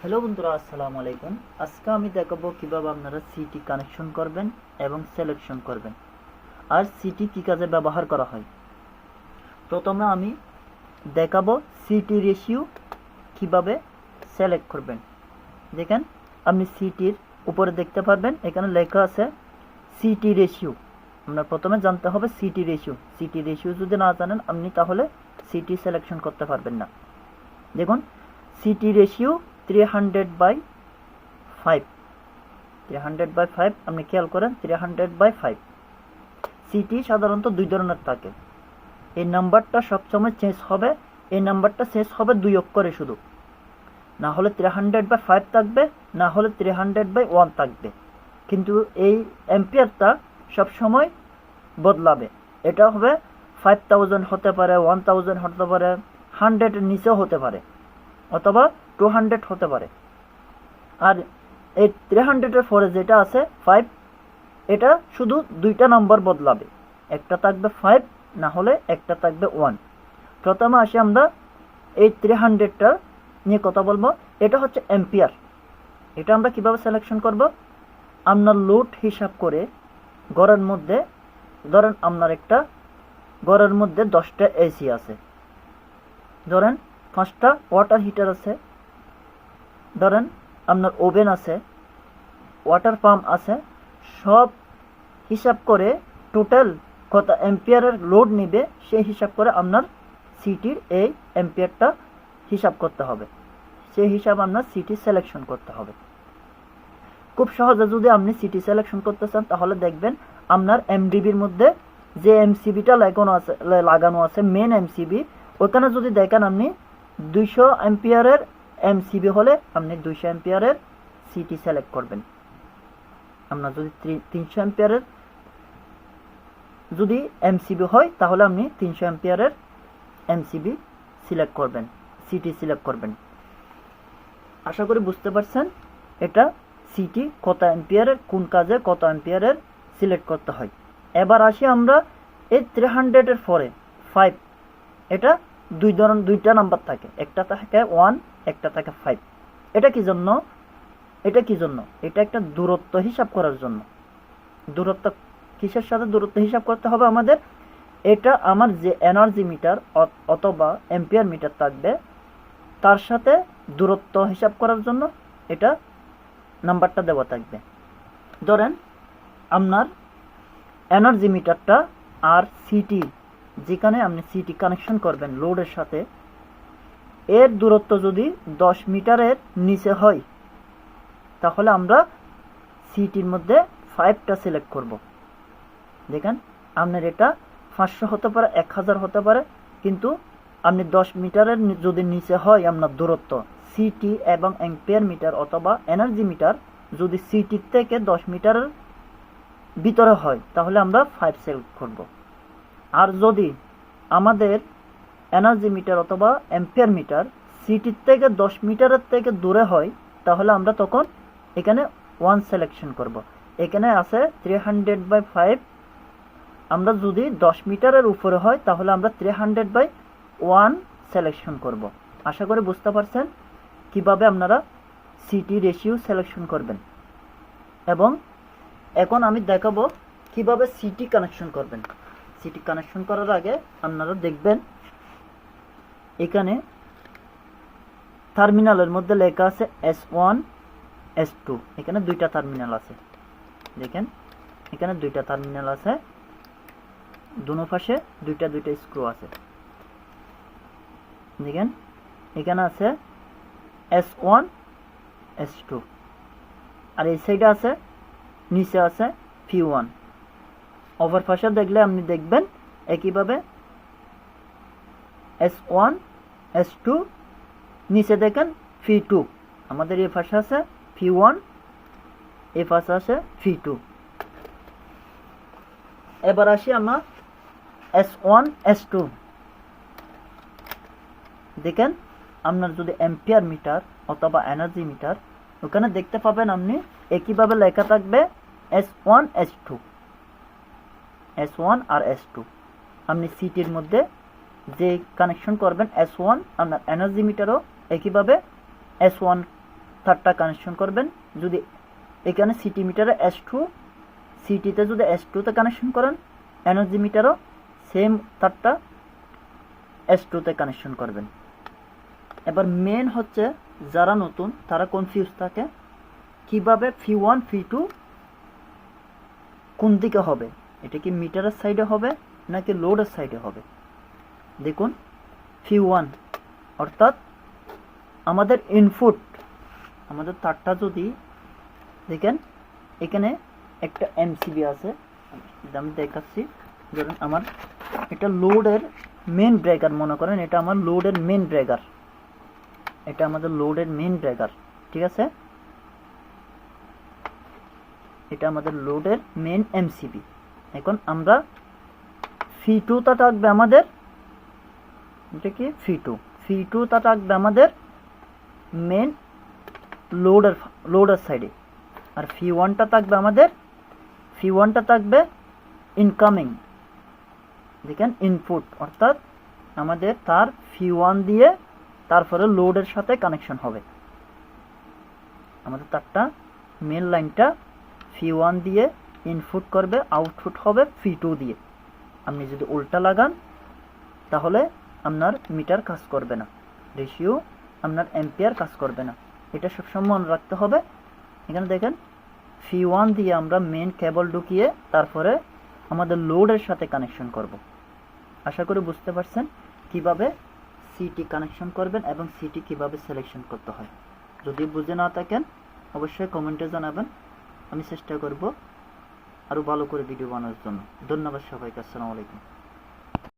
Hello বন্ধুরা, আসসালামু আলাইকুম। আজকে আমি দেখাবো কীভাবে আপনারা সিটি কানেকশন করবেন এবং সিলেকশন করবেন। আর সিটি কি কাজে ব্যবহার করা হয়? প্রথমে আমি দেখাবো সিটি রেশিও কীভাবে সিলেক্ট করবেন। দেখেন, আপনি সিটির উপরে দেখতে পারবেন, এখানে লেখা আছে সিটি রেশিও আপনার প্রথমে জানতে হবে সিটি রেশিও সিটি রেশিও যদি না জানেন, আপনি তাহলে সিটি সিলেকশন করতে পারবেন না। দেখুন CT ratio three hundred by five three hundred by five আপনি খেয়াল করেন three hundred by five CT সাধারণত দুই ধরনের থাকে। এই নাম্বারটা সবসময় চেঞ্জ হবে, এই নাম্বারটা চেঞ্জ হবে দুই অক্ষরে শুধু। না হলে থ্রি হান্ড্রেড বাই ফাইভ থাকবে, না হলে থ্রি হান্ড্রেড বাই ওয়ান থাকবে। কিন্তু এই অ্যাম্পিয়ারটা সবসময় বদলাবে। এটা হবে ফাইভ থাউজেন্ড হতে পারে ওয়ান থাউজেন্ড হতে পারে হান্ড্রেডের নিচেও হতে পারে। অথবা টু হান্ড্রেড হতে পারে। আর এই থ্রি হান্ড্রেডের পরে যেটা আছে ফাইভ এটা শুধু দুইটা নাম্বার বদলাবে। একটা থাকবে ফাইভ না হলে একটা থাকবে ওয়ান প্রথমে আসি আমরা এই থ্রি হান্ড্রেডটা নিয়ে কথা বলব। এটা হচ্ছে এম্পিয়ার এটা আমরা কীভাবে সিলেকশন করব? আপনার লোড হিসাব করে ঘরের মধ্যে, ধরেন আপনার একটা ঘরের মধ্যে দশটা এসি আছে। ধরেন পাঁচটা ওয়াটার হিটার আছে। ধরেন আপনার ওভেন আছে ওয়াটার পাম্প আছে, সব হিসাব করে টোটাল কত এম্পিয়ারের লোড নিবে, সেই হিসাব করে আপনার সিটির এই এম্পিয়ারটা হিসাব করতে হবে। সেই হিসাব আপনার সিটি সিলেকশন করতে হবে। খুব সহজে যদি আপনি সিটি সিলেকশন করতে চান, তাহলে দেখবেন আপনার এমডিবির মধ্যে যে এমসিবিটা লাগানো আছে লাগানো আছে মেন এমসিবি ওখানে যদি দেখেন আপনি দুইশো এম্পিয়ারের এমসিবি হলে আপনি দুইশো এম্পিয়ারের সিটি সিলেক্ট করবেন। আপনার যদি তিনশো এম্পিয়ারের যদি এমসিবি হয়, তাহলে আপনি তিনশো এম্পিয়ারের এমসিবি সিলেক্ট করবেন, সিটি সিলেক্ট করবেন। আশা করি বুঝতে পারছেন এটা সিটি কত এম্পিয়ারের কোন কাজে কত এম্পিয়ারের সিলেক্ট করতে হয়। এবার আসি আমরা এই থ্রি হান্ড্রেডের পরে ফাইভ এটা দুই ধরন, দুইটা নাম্বার থাকে। একটা থাকে ওয়ান একটা থাকে ফাইভ এটা কি জন্য? এটা কি জন্য? এটা একটা দূরত্ব হিসাব করার জন্য। দূরত্ব কিসের সাথে দূরত্ব হিসাব করতে হবে আমাদের? এটা আমার যে এনার্জি মিটার অথবা এম্পিয়ার মিটার থাকবে, তার সাথে দূরত্ব হিসাব করার জন্য এটা নাম্বারটা দেওয়া থাকবে। ধরেন, আপনার এনার্জি মিটারটা আর সিটি যেখানে আপনি সিটি কানেকশন করবেন লোডের সাথে এর দূরত্ব যদি দশ মিটারের নিচে হয়, তাহলে আমরা সিটির মধ্যে ফাইভটা সিলেক্ট করব। দেখেন, আপনার এটা পাঁচশো হতে পারে, এক হাজার হতে পারে, কিন্তু আপনি দশ মিটারের যদি নিচে হয় আপনার দূরত্ব সিটি এবং অ্যাম্পিয়ার মিটার অথবা এনার্জি মিটার যদি সিটির থেকে দশ মিটারের ভিতরে হয়, তাহলে আমরা ফাইভ সিলেক্ট করব। আর যদি আমাদের এনার্জি মিটার অথবা অ্যাম্পিয়ার মিটার সিটির থেকে দশ মিটারের থেকে দূরে হয়, তাহলে আমরা তখন এখানে ওয়ান সিলেকশন করব। এখানে আছে থ্রি হান্ড্রেড বাই ফাইভ আমরা যদি দশ মিটারের উপরে হয়, তাহলে আমরা three hundred by one selection করব। আশা করি বুঝতে পারছেন কীভাবে আপনারা সিটি রেশিও সিলেকশন করবেন। এবং এখন আমি দেখাবো কীভাবে সিটি কানেকশন করবেন। সিটি কানেকশন করার আগে আপনারা দেখবেন এখানে টার্মিনালের মধ্যে লেখা আছে এস ওয়ান এস টু এখানে দুইটা টার্মিনাল আছে। দেখেন, এখানে দুইটা টার্মিনাল আছে। দুনো পাশে দুইটা দুইটা স্ক্রু আছে। দেখেন, এখানে আছে এস ওয়ান এস টু আর এই সাইডে আছে, নিচে আছে ফি ওয়ান ওভার পাশে দেখলে আপনি দেখবেন, একইভাবে এস ওয়ান এস টু নিচে দেখেন ফি টু আমাদের এই পাশে আছে ফি ওয়ান এই পাশে আছে ফি টু এবার আসি আমরা এস ওয়ান এস টু দেখেন, আপনার যদি এম্পিয়ার মিটার অথবা এনার্জি মিটার ওখানে দেখতে পাবেন আপনি একইভাবে লেখা থাকবে S one S two S one আর এস টু আপনি সিটির মধ্যে যে কানেকশন করবেন এস ওয়ান আপনার এনার্জি মিটারও একইভাবে এস ওয়ান তারটা কানেকশন করবেন। যদি এখানে সিটি মিটারে এস টু সিটিতে যদি এস টুতে কানেকশন করেন এনার্জি মিটারও সেম তারটা এস টুতে কানেকশন করবেন। এবার মেন হচ্ছে যারা নতুন, তারা কনফিউজ থাকে, কীভাবে ফি ওয়ান ফি টু কোন দিকে হবে? এটা কি মিটারের সাইডে হবে নাকি লোডের সাইডে হবে? দেখুন ফি ওয়ান অর্থাৎ আমাদের ইনপুট আমাদের তারটা যদি দেখেন, এখানে একটা এমসিবি আছে। আমি দেখাচ্ছি। ধরুন আমার, এটা লোডের মেন ব্রেকার মনে করেন, এটা আমার লোডের মেন ব্রেকার এটা আমাদের লোডের মেন ব্রেকার ঠিক আছে? এটা আমাদের লোডের মেন এমসিবি এখন আমরা ফি টুটা থাকবে আমাদের এটা কি ফি টু ফি টুটা থাকবে আমাদের মেন লোডের লোডের সাইডে আর ফি ওয়ানটা থাকবে আমাদের ফি ওয়ানটা থাকবে ইনকামিং দেখেন ইনপুট অর্থাৎ আমাদের তার ফি ওয়ান দিয়ে তারপরে লোডের সাথে কানেকশন হবে। আমাদের তারটা মেন লাইনটা ফি ওয়ান দিয়ে ইনপুট করবে আউটপুট হবে ফি টু দিয়ে। আপনি যদি উল্টা লাগান, তাহলে আপনার মিটার কাজ করবে না। রেশিও আপনার এম্পিয়ার কাজ করবে না। এটা সবসময় মনে রাখতে হবে। এখানে দেখেন, ফি ওয়ান দিয়ে আমরা মেন কেবল ঢুকিয়ে তারপরে আমাদের লোডের সাথে কানেকশন করব। আশা করি বুঝতে পারছেন কীভাবে সিটি কানেকশন করবেন এবং সিটি কীভাবে সিলেকশন করতে হয়। যদি বুঝে না থাকেন, অবশ্যই কমেন্টে জানাবেন। আমি চেষ্টা করব আরও ভালো করে ভিডিও বানানোর জন্য। ধন্যবাদ সবাইকে, আসসালামু আলাইকুম।